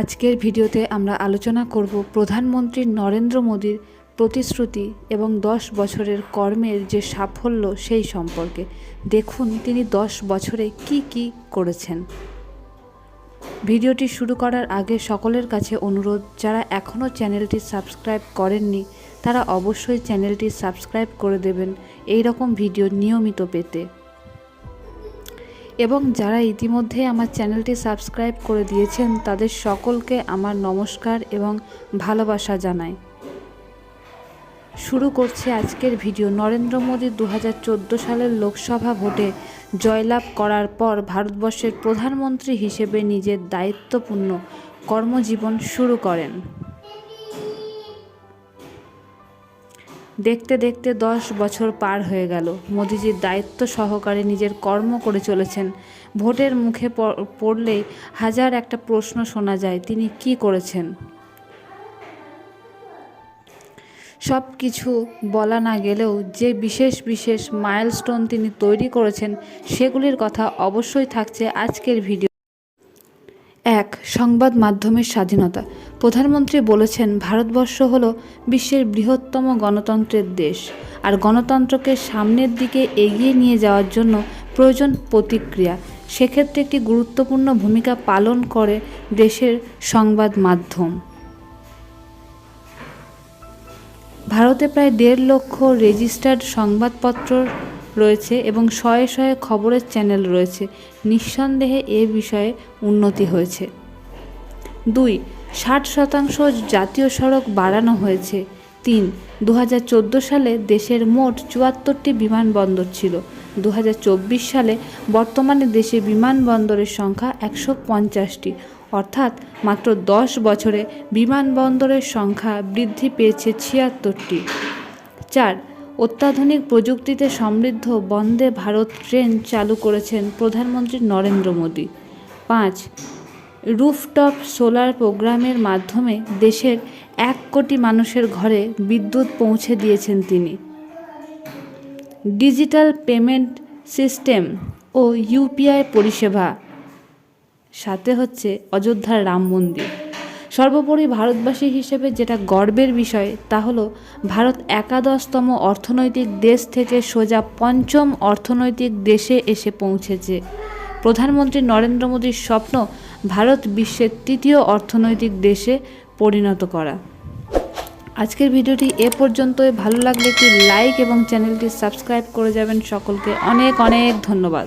আজকের ভিডিওতে আমরা আলোচনা করব প্রধানমন্ত্রী নরেন্দ্র মোদীর প্রতিশ্রুতি এবং দশ বছরের কর্মের যে সাফল্য সেই সম্পর্কে। দেখুন, তিনি দশ বছরে কি কি করেছেন। ভিডিওটি শুরু করার আগে সকলের কাছে অনুরোধ, যারা এখনও চ্যানেলটি সাবস্ক্রাইব করেননি, তারা অবশ্যই চ্যানেলটি সাবস্ক্রাইব করে দেবেন। এই রকম ভিডিও নিয়মিত পেতে। এবং যারা ইতিমধ্যে আমার চ্যানেলটি সাবস্ক্রাইব করে দিয়েছেন, তাদের সকলকে আমার নমস্কার এবং ভালোবাসা জানাই। শুরু করছে আজকের ভিডিও। নরেন্দ্র মোদী দু হাজার চোদ্দ সালের লোকসভা ভোটে জয়লাভ করার পর ভারতবর্ষের প্রধানমন্ত্রী হিসেবে নিজের দায়িত্বপূর্ণ কর্মজীবন শুরু করেন। দেখতে দেখতে দশ বছর পার হয়ে গেল। মোদিজির দায়িত্ব সহকারে নিজের কর্ম করে চলেছেন। ভোটের মুখে প- পড়লেই হাজার একটা প্রশ্ন শোনা যায়, তিনি কি করেছেন? সব কিছু বলা না গেলেও যে বিশেষ বিশেষ মাইলস্টোন তিনি তৈরি করেছেন, সেগুলির কথা অবশ্যই থাকছে আজকের ভিডিও। এক, সংবাদ মাধ্যমের স্বাধীনতা। প্রধানমন্ত্রী বলেছেন, ভারতবর্ষ হলো বিশ্বের বৃহত্তম গণতন্ত্রের দেশ। আর গণতন্ত্রকে সামনের দিকে এগিয়ে নিয়ে যাওয়ার জন্য প্রয়োজন প্রতিক্রিয়া। সেক্ষেত্রে একটি গুরুত্বপূর্ণ ভূমিকা পালন করে দেশের সংবাদ মাধ্যম। ভারতে প্রায় দেড় লক্ষ রেজিস্টার্ড সংবাদপত্র রয়েছে এবং শয়ে শয়ে খবরের চ্যানেল রয়েছে। নিঃসন্দেহে এ বিষয়ে উন্নতি হয়েছে। দুই, ষাট শতাংশ জাতীয় সড়ক বাড়ানো হয়েছে। তিন দু সালে দেশের মোট চুয়াত্তরটি বিমানবন্দর ছিল। দু হাজার চব্বিশ সালে বর্তমানে দেশে বিমানবন্দরের সংখ্যা একশো পঞ্চাশটি। অর্থাৎ মাত্র দশ বছরে বিমানবন্দরের সংখ্যা বৃদ্ধি পেয়েছে ছিয়াত্তরটি। চার অত্যাধুনিক প্রযুক্তিতে সমৃদ্ধ বন্দে ভারত ট্রেন চালু করেছেন প্রধানমন্ত্রী নরেন্দ্র মোদী। পাঁচ, রুফটপ সোলার প্রোগ্রামের মাধ্যমে দেশের এক কোটি মানুষের ঘরে বিদ্যুৎ পৌঁছে দিয়েছেন তিনি। ডিজিটাল পেমেন্ট সিস্টেম ও ইউপিআই পরিষেবা। সাথে হচ্ছে অযোধ্যার রাম মন্দির। সর্বোপরি ভারতবাসী হিসেবে যেটা গর্বের বিষয়, তা হলো ভারত একাদশতম অর্থনৈতিক দেশ থেকে সোজা পঞ্চম অর্থনৈতিক দেশে এসে পৌঁছেছে। প্রধানমন্ত্রী নরেন্দ্র মোদীর স্বপ্ন ভারত বিশ্বের তৃতীয় অর্থনৈতিক দেশে পরিণত করা। আজকের ভিডিওটি এ পর্যন্তই। ভালো লাগলে একটি লাইক এবং চ্যানেলটি সাবস্ক্রাইব করে যাবেন। সকলকে অনেক অনেক ধন্যবাদ।